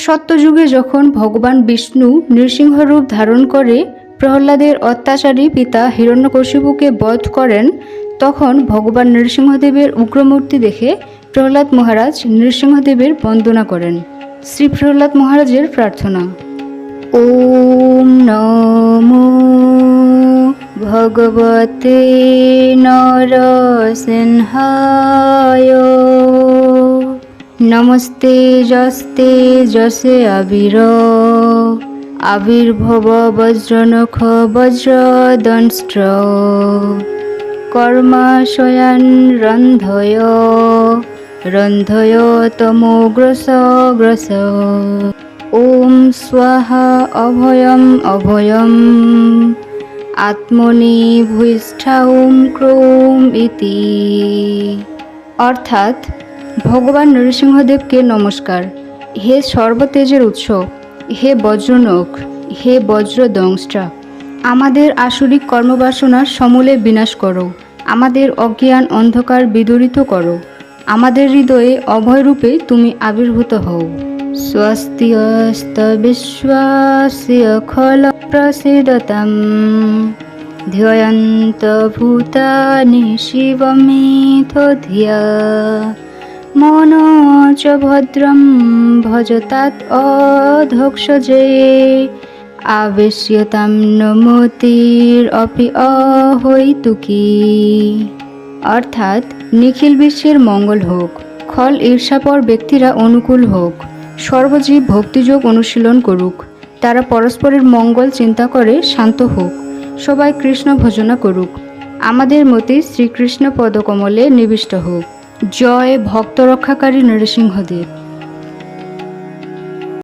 সত্যযুগে যখন ভগবান বিষ্ণু নৃসিংহ রূপ ধারণ করে প্রহ্লাদের অত্যাচারী পিতা হিরণ্যকশিপুকে বধ করেন, তখন ভগবান নৃসিংহদেবের উগ্রমূর্তি দেখে প্রহ্লাদ মহারাজ নৃসিংহদেবের বন্দনা করেন। শ্রী প্রহ্লাদ মহারাজের প্রার্থনা। ওম নমো ভগবতে নর নরসিংহায়। নমস্তে যস্তে যশে আবির। আবির্ভব বজ্রনখ বজ্রদংষ্ট্র কর্মাশয়ান রন্ধয়। রন্ধয় তমোগ্রস গ্রস ওম স্বাহা অভয়ম অভয়ম। আত্মনি ভূষ্ঠাউম ক্রৌম ইতি। অর্থাৎ ভগবান নরসিংহদেবকে নমস্কার। হে সর্বতেজের উৎস, হে বজ্রনখ হে বজ্র দংষ্টা আমাদের আসরিক কর্মবাসনার সমূলে বিনাশ করো। আমাদের অজ্ঞান অন্ধকার বিদরিত করো। আমাদের হৃদয়ে অভয়রূপে তুমি আবির্ভূত হও। স্বস্তি অস্ত বিশ্বাসীয় খল প্রসিদতাম ধ্যায়ন্ত ভূতানি শিবমিথ ধিয়া চ ভদ্রম ভজতাৎ অধক্ষজে। আবেশ্যতাম নমতির অপি অহৈতুকি। অর্থাৎ নিখিল বিশ্বের মঙ্গল হোক, খল ঈর্ষাপর ব্যক্তিরা অনুকূল হোক, সর্বজীব ভক্তিযোগ অনুশীলন করুক, তারা পরস্পরের মঙ্গল চিন্তা করে শান্ত হোক, সবাই কৃষ্ণ ভজনা করুক। আমাদের মতে শ্রীকৃষ্ণ পদকমলে নিবিষ্ট হোক। জয় ভক্ত রক্ষাকারী নরসিংহদেব।